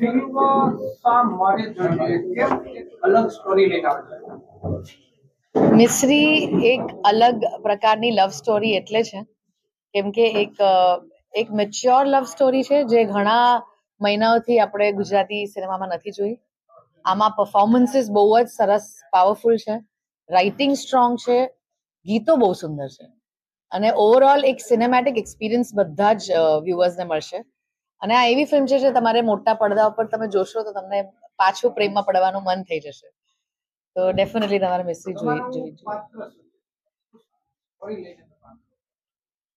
Film શા માટે જોઈએ કેમ અલગ સ્ટોરી લઈને આવે મિશ્રી એક અલગ પ્રકારની લવ સ્ટોરી એટલે છે. કેમ કે એક એક મેચ્યોર લવ સ્ટોરી છે જે ઘણા મહિનાઓથી આપણે ગુજરાતી સિનેમામાં નથી જોઈ. આમાં પરફોર્મન્સીસ બહુ જ સરસ પાવરફુલ છે. રાઇટિંગ સ્ટ્રોંગ છે. ગીતો બહુ સુંદર છે. અને ઓવરઓલ એક સિનેમેટિક એક્સપિરિયન્સ બધા જ વ્યુઅર્સને મળશે. અને આ એવી ફિલ્મ છે જે તમારે મોટા પડદા ઉપર તમે જોશો તો તમને પાછું પ્રેમમાં પડવાનું મન થઈ જશે તો ડેફિનેટલી તમારે મિસ્ત્રી જોઈ જોઈ તમારું પાત્ર શું? સ્ટોરી લઈને તમારું.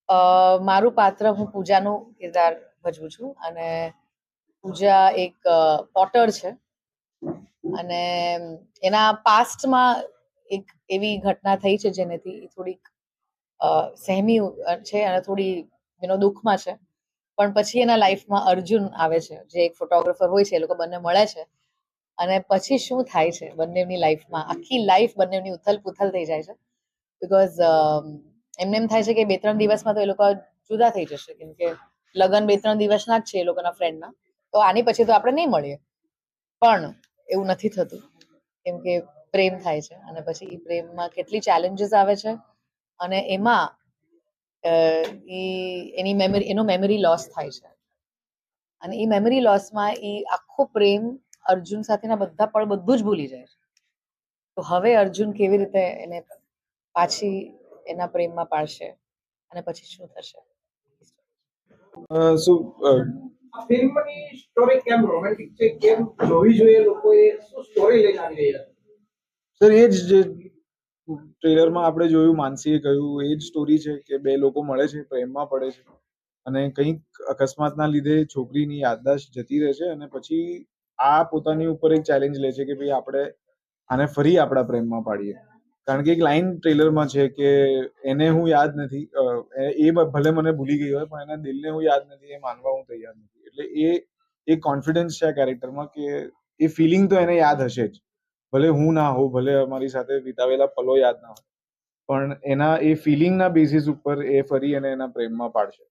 અ, મારું પાત્ર હું પૂજાનું કિરદાર ભજવું છું અને પૂજા એક પોટર છે અને એના પાસ્ટમાં એક એવી ઘટના થઈ છે જેનેથી થોડીક સહેમી છે અને થોડી એનો દુઃખમાં છે પણ પછી એના લાઈફમાં અર્જુન આવે છે, જે એક ફોટોગ્રાફર હોય છે, એ લોકો બંને મળે છે. અને પછી શું થાય છે બંનેની લાઈફમાં? આખી લાઈફ બંનેની ઉથલ પુથલ થઈ જાય છે. બિકોઝ એમને એમ થાય છે કે બે ત્રણ દિવસમાં તો એ લોકો જુદા થઈ જશે. કેમ કે લગ્ન બે ત્રણ દિવસના જ છે એ લોકોના ફ્રેન્ડના તો આની પછી તો આપણે નહીં મળીએ. પણ એવું નથી થતું. કેમ કે પ્રેમ થાય છે. અને પછી એ પ્રેમમાં કેટલી ચેલેન્જીસ આવે છે. અને એમાં અ, એની મેમરી એનો મેમરી લોસ થાય છે. અને એ મેમરી લોસમાં એ આખો પ્રેમ અર્જુન સાથેના બધા પળ બધું જ ભૂલી જાય છે. તો હવે અર્જુન કેવી રીતે એને પાછી એના પ્રેમમાં પાડશે અને પછી શું થશે? શું ફિલ્મની સ્ટોરી કેમ રોમેન્ટિક છે? કેમ જોવી જોઈએ લોકોએ? શું સ્ટોરી લઈને આવી રહ્યા સર એ જે ટ્રેલરમાં આપણે જોયું, માનસીએ કહ્યું, એ જ સ્ટોરી છે કે બે લોકો મળે છે, પ્રેમમાં પડે છે. અને કંઈક અકસ્માતના લીધે છોકરીની યાદદાશ્ત જતી રહે છે અને પછી આ પોતાની ઉપર એક ચેલેન્જ લે છે કે ભાઈ આપણે આને ફરી આપણા પ્રેમમાં પાડીએ. કારણ કે એક લાઈન ટ્રેલરમાં છે કે એને હું યાદ નથી એ ભલે મને ભૂલી ગઈ હોય, પણ એના દિલને હું યાદ નથી, એ માનવા હું તૈયાર નથી. એટલે એ એક કોન્ફિડન્સ છે આ કેરેક્ટરમાં કે એ ફિલિંગ તો એને યાદ હશે જ. ભલે હું ના હોઉં ભલે અમારી સાથે વિતાવેલા પલો યાદ ના હોય. પણ એના એ ફિલિંગના બેસિસ ઉપર એ ફરી અને એના પ્રેમમાં પાડશે.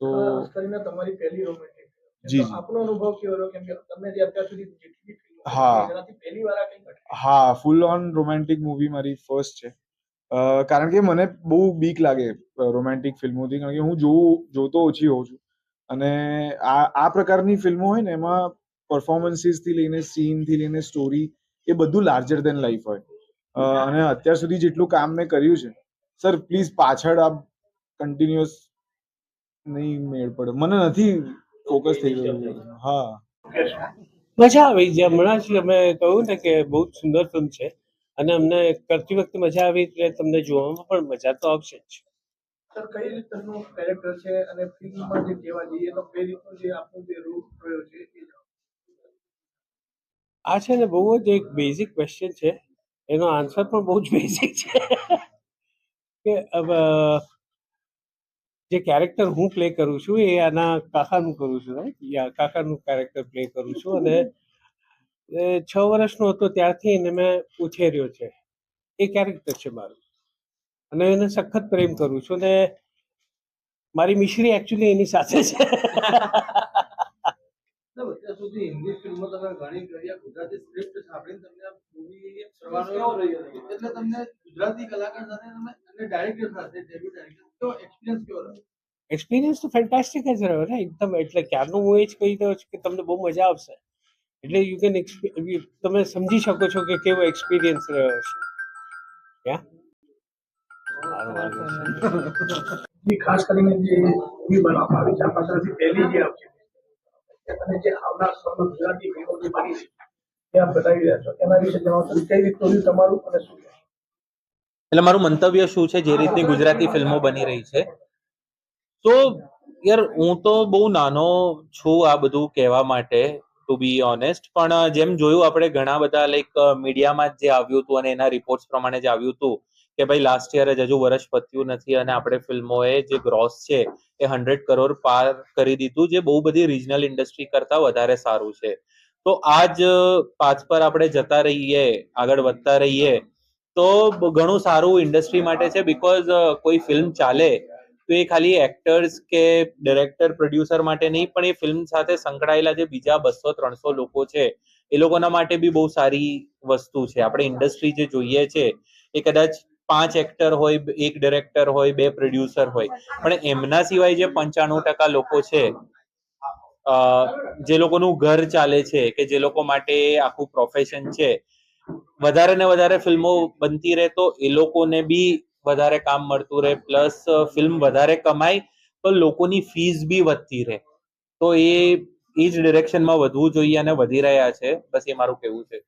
તો કરીને તમારી પહેલી રોમેન્ટિક જી. આપણો અનુભવ કેવો રહ્યો? કેમ કે તમને જે અત્યાર સુધી જેટલી હા. પહેલી વાર આ હા ફૂલ ઓન રોમેન્ટિક મૂવી મારી ફર્સ્ટ છે. કારણ કે મને બહુ બીક લાગે રોમેન્ટિક ફિલ્મોથી કારણ કે હું જોઉં જોતો ઓછી હોઉં છું. અને આ આ પ્રકારની ફિલ્મો હોય ને એમાં પરફોર્મન્સીસથી લઈને સીનથી લઈને સ્ટોરી એ બધું લાર્જર દેન લાઈફ હોય. અ, અને અત્યાર સુધી જેટલું કામ મેં કર્યું છે સર પ્લીઝ પાછળ આ કન્ટિન્યુઅસ નહીં મેળ પડે. મને નથી ફોકસ થઈ ગયું હા. મજા આવી. જે હમણાં જ અમે કહ્યું ને કે બહુ જ સુંદર ફિલ્મ છે અને અમને કરતી વખતે મજા આવી એટલે તમને જોવામાં પણ મજા તો આવશે જ. સર કઈ રીતનું કેરેક્ટર છે અને ફિલ્મમાં જે કહેવા જઈએ તો કઈ રીતનું જે આપનું જે રૂપ રહ્યો છે. આ છે ને બહુ જ એક બેઝિક ક્વેશ્ચન છે. એનો આન્સર પણ બહુ જ બેઝિક છે. કે જે કેરેક્ટર હું પ્લે કરું છું એ આના કાકાનું કરું છું? યા કાકાનું કેરેક્ટર પ્લે કરું છું અને છ વર્ષનો હતો ત્યારથી એને મેં ઉછેર્યો છે. એ કેરેક્ટર છે મારું. અને એને સખત પ્રેમ કરું છું અને મારી મિશ્રી એકચ્યુઅલી એની સાથે છે. અત્યાર સુધી હિન્દી ફિલ્મો તમે ઘણી કરી ગુજરાતી સ્ક્રિપ્ટ સાંભળીને તમને મૂવી કેવો રહ્યો એટલે તમને ગુજરાતી કલાકાર સાથે તમે અને ડાયરેક્ટર સાથે ડેબ્યુ ડાયરેક્ટર તો એક્સપિરિયન્સ કેવો રહ્યો? એક્સપિરિયન્સ તો ફેન્ટાસ્ટિક જ રહ્યો ને એકદમ એટલે ક્યારનું હું એ જ કહી દઉં છું કે તમને બહુ મજા આવશે. એટલે યુ કેન તમે સમજી શકો છો કે કેવો એક્સપિરિયન્સ રહ્યો છે ખાસ કરીને જે મૂવી બનાવવામાં આવી છે આ પાછળથી પહેલી જે આવશે અને જે આવનાર સમયમાં ગુજરાતી ફિલ્મો બની છે તે આપ બતાવી રહ્યા છો. એના વિશે જણાવો કઈ રીતનું તમારું અને શું એટલે મારું મંતવ્ય શું છે જે રીતની ગુજરાતી ફિલ્મો બની રહી છે. તો યાર હું તો બહુ નાનો છું આ બધું કહેવા માટે ટુ બી ઓનેસ્ટ પણ જેમ જોયું આપણે ઘણા બધા લાઈક મીડિયામાં જે આવ્યું હતું અને એના રિપોર્ટ્સ પ્રમાણે જે આવ્યું હતું કે ભાઈ લાસ્ટ યર જ હજુ વર્ષ પત્યું નથી અને આપણે ફિલ્મોએ જે ગ્રોસ છે એ હંડ્રેડ કરોડ પાર કરી દીધું જે બહુ બધી રિજનલ ઇન્ડસ્ટ્રી કરતા વધારે સારું છે. તો આ જ પાથ પર આપણે જતા રહીએ, આગળ વધતા રહીએ, તો ઘણું સારું ઇન્ડસ્ટ્રી માટે છે બિકોઝ કોઈ ફિલ્મ ચાલે તો એ ખાલી એક્ટર્સ કે ડિરેક્ટર પ્રોડ્યુસર માટે નહીં, પણ એ ફિલ્મ સાથે સંકળાયેલા જે બીજા બસો, ત્રણસો લોકો છે, એ લોકોના માટે બી બહુ સારી વસ્તુ છે. આપણે ઇન્ડસ્ટ્રી જે જોઈએ છે, એ કદાચ પાંચ એક્ટર હોય, એક ડિરેક્ટર હોય, બે પ્રોડ્યુસર હોય. પણ એમના સિવાય જે પંચાણું ટકા લોકો છે જે લોકોનું ઘર ચાલે છે, કે જે લોકો માટે આખું પ્રોફેશન છે, વધારે ને વધારે ફિલ્મો બનતી રહે તો એ લોકોને બી વધારે કામ મળતું રહે. પ્લસ ફિલ્મ વધારે કમાય તો લોકોની ફીસ બી વધતી રહે. તો એ એ જ ડિરેક્શનમાં વધવું જોઈએ અને વધી રહ્યા છે. બસ એ મારું કહેવું છે.